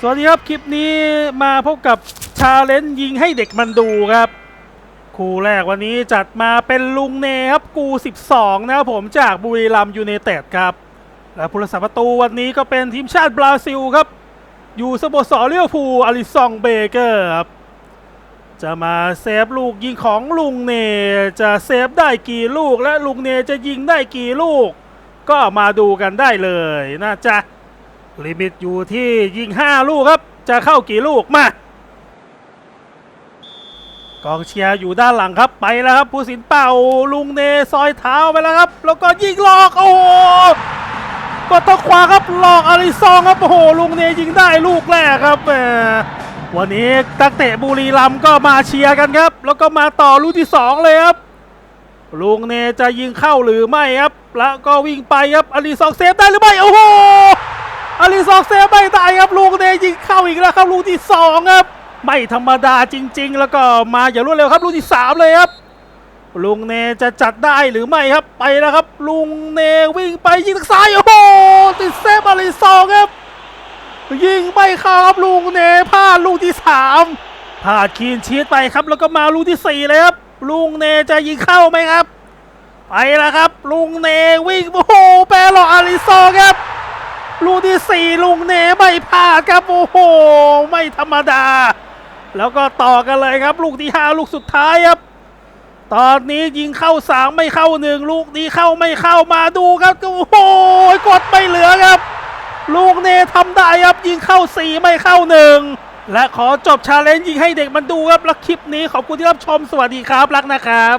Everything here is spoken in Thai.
สวัสดีครับ คลิปนี้มาพบกับชาเลนจ์ยิงให้เด็กมันดูครับ คู่แรกวันนี้จัดมาเป็นลุงเนครับกู 12 นะครับผมจากบุรีรัมย์ยูไนเต็ดครับ และผู้รักษาประตูวันนี้ก็เป็นทีมชาติบราซิลครับ อยู่สโมสรเลียวพูอลิซองเบเกอร์ครับ จะมาเซฟลูกยิงของลุงเนจะเซฟได้กี่ลูกและลุงเนจะยิงได้กี่ลูก ก็มาดูกันได้เลยนะจ๊ะ ลิมิตอยู่ที่ยิง 5 ลูกครับ จะเข้ากี่ลูกมากองเชียร์อยู่ด้านหลังครับไปแล้วครับ ผู้สินเป่าลุงเนซอยเท้าไปแล้วครับ แล้วก็ยิงหลอกโอ้โหก็ต้องขวาครับหลอกอาริซองครับโอ้โหลุงเนยิงได้ลูกแรกครับแหมวันนี้ตักเตะบุรีรัมก็มาเชียร์กันครับ แล้วก็มาต่อลูกที่ 2 เลยครับ ลุงเนจะยิงเข้าหรือไม่ครับ แล้วก็วิ่งไปครับอาริซองเซฟได้หรือไม่โอ้โห อาริซอกเซฟไม่ตายครับลูกเนยิงเข้าอีกแล้วครับลูกที่สองครับไม่ธรรมดาจริง ๆ แล้วก็มาอย่ารวดเร็วครับลูกที่สามเลยครับลุงเนจะจัดได้หรือไม่ครับไปแล้วครับ ลุงเนวิ่งไปยิงทางซ้ายโอ้โหติดเซฟอาริซองครับ ยิงไม่เข้าครับลุงเนพลาดลูกที่สามพลาดคีนชีตไปครับ แล้วก็มาลูกที่สี่เลยครับลุงเนจะยิงเข้าไหมครับ ไปแล้วครับ ลุงเนวิ่งโอ้โหแปรหลอกอาริซองครับ ลูกที่สี่ลุงเนไม่พลาดครับโอ้โห ไม่ธรรมดา แล้วก็ต่อกันเลยครับ ลูกที่ห้าลูกสุดท้ายครับ ตอนนี้ยิงเข้าสามไม่เข้าหนึ่งลูกนี้เข้าไม่เข้ามาดูครับโอ้โหกดไม่เหลือครับ ลูกเนทำได้ครับยิงเข้าสี่ไม่เข้าหนึ่งและขอจบชาเลนจ์ยิงให้เด็กมันดูครับ และคลิปนี้ขอบคุณที่รับชมสวัสดีครับ รักนะครับ